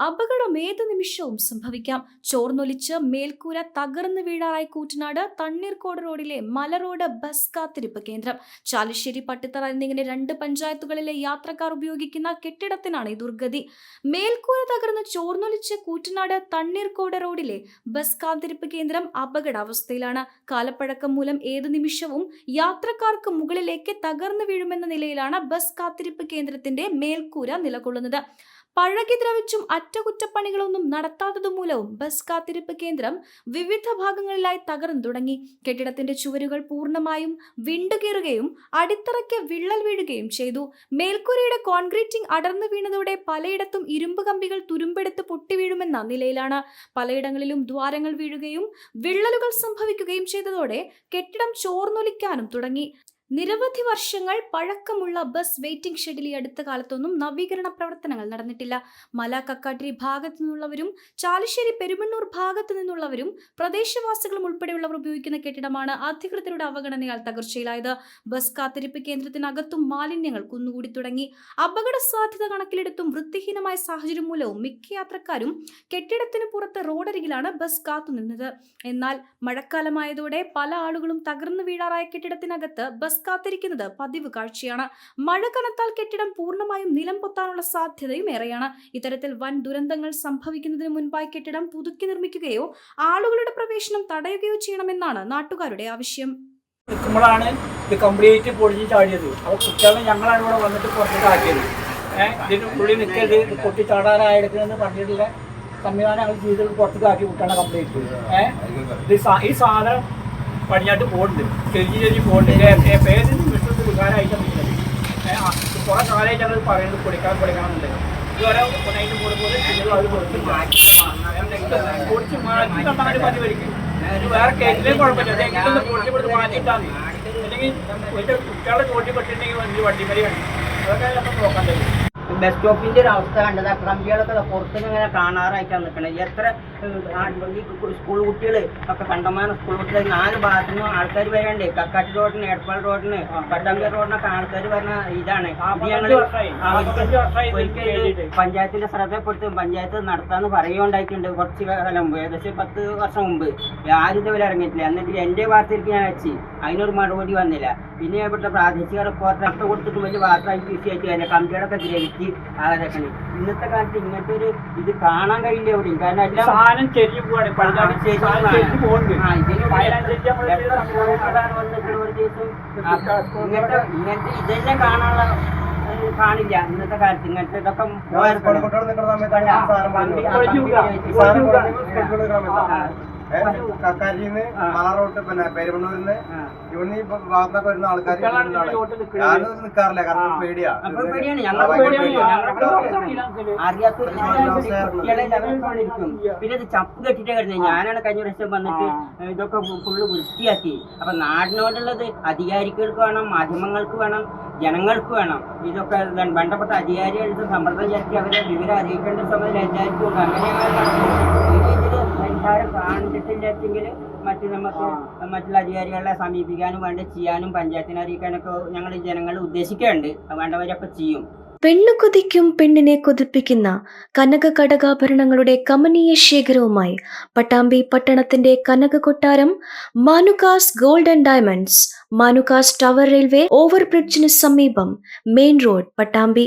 അപകടം ഏത് നിമിഷവും സംഭവിക്കാം. ചോർന്നൊലിച്ച് മേൽക്കൂര തകർന്നു വീഴാറായി കൂറ്റനാട് തണ്ണീർക്കോട് റോഡിലെ മലറോഡ് ബസ് കാത്തിരിപ്പ് കേന്ദ്രം. ചാലിശ്ശേരി പട്ടിത്തറ എന്നിങ്ങനെ രണ്ട് പഞ്ചായത്തുകളിലെ യാത്രക്കാർ ഉപയോഗിക്കുന്ന കെട്ടിടത്തിനാണ് ഈ ദുർഗതി. മേൽക്കൂര തകർന്ന് ചോർന്നൊലിച്ച് കൂറ്റനാട് തണ്ണീർക്കോട് റോഡിലെ ബസ് കാത്തിരിപ്പ് കേന്ദ്രം അപകടാവസ്ഥയിലാണ്. കാലപ്പഴക്കം മൂലം ഏത് നിമിഷവും യാത്രക്കാർക്ക് മുകളിലേക്ക് തകർന്നു വീഴുമെന്ന നിലയിലാണ് ബസ് കാത്തിരിപ്പ് കേന്ദ്രത്തിന്റെ മേൽക്കൂര നിലകൊള്ളുന്നത്. പഴകി ദ്രവിച്ചും അറ്റകുറ്റപ്പണികളൊന്നും നടത്താത്തതു മൂലവും ബസ് കാത്തിരിപ്പ് കേന്ദ്രം വിവിധ ഭാഗങ്ങളിലായി തകർന്നു തുടങ്ങി. കെട്ടിടത്തിന്റെ ചുവരുകൾ പൂർണമായും വിണ്ടുകീറുകയും അടിത്തറയ്ക്ക് വിള്ളൽ വീഴുകയും ചെയ്തു. മേൽക്കൂരയുടെ കോൺക്രീറ്റിംഗ് അടർന്നു വീണതോടെ പലയിടത്തും ഇരുമ്പ് കമ്പികൾ തുരുമ്പെടുത്ത് പൊട്ടി വീഴുമെന്ന നിലയിലാണ്. പലയിടങ്ങളിലും ദ്വാരങ്ങൾ വീഴുകയും വിള്ളലുകൾ സംഭവിക്കുകയും ചെയ്തതോടെ കെട്ടിടം ചോർന്നൊലിക്കാനും തുടങ്ങി. നിരവധി വർഷങ്ങൾ പഴക്കമുള്ള ബസ് വെയിറ്റിംഗ് ഷെഡിൽ ഈ അടുത്ത കാലത്തൊന്നും നവീകരണ പ്രവർത്തനങ്ങൾ നടന്നിട്ടില്ല. മല കക്കാട്ടിരി ഭാഗത്തു നിന്നുള്ളവരും ചാലിശ്ശേരി പെരുമണ്ണൂർ ഭാഗത്തു നിന്നുള്ളവരും പ്രദേശവാസികളും ഉൾപ്പെടെയുള്ളവർ ഉപയോഗിക്കുന്ന കെട്ടിടമാണ് അധികൃതരുടെ അവഗണനയാൽ തകർച്ചയിലായത്. ബസ് കാത്തിരിപ്പ് കേന്ദ്രത്തിനകത്തും മാലിന്യങ്ങൾ കുന്നുകൂടി തുടങ്ങി. അപകട സാധ്യത കണക്കിലെടുത്തും വൃത്തിഹീനമായ സാഹചര്യം മൂലവും മിക്ക യാത്രക്കാരും കെട്ടിടത്തിന് പുറത്ത് റോഡരികിലാണ് ബസ് കാത്തുനിന്നത്. എന്നാൽ മഴക്കാലമായതോടെ പല ആളുകളും തകർന്നു വീഴാറായ കെട്ടിടത്തിനകത്ത് ബസ് കാത്തിരിക്കുന്നത് പതിവ് കാഴ്ചയാണ്. മഴ കനത്താൽ കെട്ടിടം പൂർണമായും നിലം പൊത്താനുള്ള സാധ്യതയും ഏറെയാണ്. ഇത്തരത്തിൽ വൻ ദുരന്തങ്ങൾ സംഭവിക്കുന്നതിന് മുൻപായി കെട്ടിടം പുതുക്കി നിർമ്മിക്കുകയോ ആളുകളുടെ പ്രവേശനം തടയുകയോ ചെയ്യണമെന്നാണ് നാട്ടുകാരുടെ ആവശ്യം. നിൽക്കുമ്പോഴാണ് ഇത് കംപ്ലീറ്റ് പൊടിഞ്ഞ് ചാടിയത്. അപ്പോൾ കുട്ടികളെ ഞങ്ങളാണ് ഇവിടെ വന്നിട്ട് പുറത്തേക്ക് ആക്കിയത് ഏഹ് ഇതിന് ഉള്ളിൽ നിൽക്കരുത്. പൊട്ടി ചാടാനായെടുക്കുന്നതെന്ന് പറഞ്ഞിട്ടുള്ള സംവിധാനം ഞങ്ങൾ ചെയ്ത് പുറത്തേക്ക് ആക്കി വിട്ടാണ് കംപ്ലീറ്റ് ഏഹ് ഇത് ഈ സാധനം പടിഞ്ഞാട്ട് പോകുന്നുണ്ട് ചെറിയ ചെറിയ പോകുന്നുണ്ട് പേരിന് വിഷ്ണു ഏഹ് കുറെ കാലമായിട്ട് അത് പറയുന്നത് പൊടിക്കാൻ പൊടിക്കണമെന്നുണ്ട് ഇതുവരെ കൊടുത്ത് വേറെ കേസിലേയും കുഴപ്പമില്ല. പൊടിച്ച് കൊടുത്ത് മതി അല്ലെങ്കിൽ കുട്ടികളെ ചോട്ടി പെട്ടിട്ടുണ്ടെങ്കിൽ വണ്ടി വണ്ടിമരി അതൊക്കെ നമ്മൾ നോക്കണ്ടേ ബസ് സ്റ്റോപ്പിന്റെ ഒരു അവസ്ഥ കണ്ടത് അക്രമികളൊക്കെ പുറത്തുനിന്ന് ഇങ്ങനെ കാണാറായിട്ടാണ് നിൽക്കുന്നത് എത്ര സ്കൂൾ കുട്ടികൾ ഒക്കെ കണ്ടമാനം സ്കൂൾ കുട്ടികൾ നാല് ഭാഗത്തു നിന്നും ആൾക്കാർ വരണ്ടേ കക്കാട്ടി റോഡിന് എടപ്പാൾ റോഡിന് പട്ടാമ്പ റോഡിനൊക്കെ ആൾക്കാർ വരുന്ന ഇതാണ്. ഒരിക്കൽ. പഞ്ചായത്തിന്റെ ശ്രദ്ധപ്പെടുത്തും. പഞ്ചായത്ത് നടത്താന്ന് പറയുണ്ടായിട്ടുണ്ട് കുറച്ച് കാലം മുമ്പ്. ഏകദേശം പത്ത് വർഷം മുമ്പ്. ആരും ഇതുവരെ ഇറങ്ങിയിട്ടില്ല. എന്നിട്ട് എന്റെ വാർത്തയിലേക്ക് ഞാൻ വെച്ച് അതിനൊരു മറുപടി വന്നില്ല. പിന്നെ ഇവിടുത്തെ പ്രാദേശിക റിപ്പോർട്ടർ കൊടുത്തിട്ട് വലിയ വാർത്തയായിട്ട് വിഷയമായിട്ട് തന്നെ കമ്പ്യൂട്ടറൊക്കെ ഗ്രഹിച്ച് ആകാതൊക്കെ ഇന്നത്തെ കാലത്ത് ഇങ്ങനത്തെ ഒരു ഇത് കാണാൻ കഴിയില്ല എവിടെയും. കാരണം എല്ലാം സാധനം ചെരിഞ്ഞു പോവാണ്. പഴുതാടി ചെരിഞ്ഞ് പോകുന്നുണ്ട് ഇങ്ങനത്തെ കാണാനുള്ള കാണില്ല. ഇന്നത്തെ കാലത്ത് ഇങ്ങനത്തെ ഇതൊക്കെ പോയത് കോഴിക്കോട് നിൽക്കുന്ന സമയത്താണ് കക്കാരിന്ന് മലറോട്ട് റോട്ട് പിന്നെ പെരുമണ്ണൂരിന്ന്. ഇവിടുന്ന് ഈ ഭാഗത്തൊക്കെ വരുന്ന ആൾക്കാർ. ഞാനൊന്നും നിൽക്കാറില്ല കാരണം. പേടിയാ. പിന്നെ ഇത് ചപ്പ് കെട്ടിട്ട് കിടന്നത് ഞാനാണ് കഴിഞ്ഞ പ്രാവശ്യം വന്നിട്ട് ഇതൊക്കെ ഫുള്ള് വൃത്തിയാക്കി. അപ്പൊ നാടിനോടുള്ളത് അധികാരികൾക്ക് വേണം മാധ്യമങ്ങൾക്ക് വേണം ജനങ്ങൾക്ക് വേണം. ഇതൊക്കെ ബന്ധപ്പെട്ട അധികാരികളുടെ സമ്മർദ്ദം ചേർത്തി അവരെ വിവരം അറിയിക്കേണ്ട സമയത്ത് എല്ലാവർക്കും ഉണ്ട് അങ്ങനെയാണ് പരിഹാരം കാണിച്ചിട്ടില്ലെങ്കിൽ മറ്റു നമുക്ക് മറ്റുള്ള അധികാരികളെ സമീപിക്കാനും വേണ്ട ചെയ്യാനും പഞ്ചായത്തിനെ അറിയിക്കാനൊക്കെ ഞങ്ങൾ ജനങ്ങൾ ഉദ്ദേശിക്കുന്നുണ്ട്. വേണ്ടവരൊക്കെ ചെയ്യും. പെണ്ണു കൊതിക്കും പെണ്ണിനെ കൊതിപ്പിക്കുന്ന കനക കടകാഭരണങ്ങളുടെ കമനീയ ശേഖരവുമായി പട്ടാമ്പി പട്ടണത്തിന്റെ Kanaka Kottaram Manukas gold and diamonds Manukas tower railway ഓവർബ്രിഡ്ജിന് സമീപം മെയിൻ റോഡ് പട്ടാമ്പി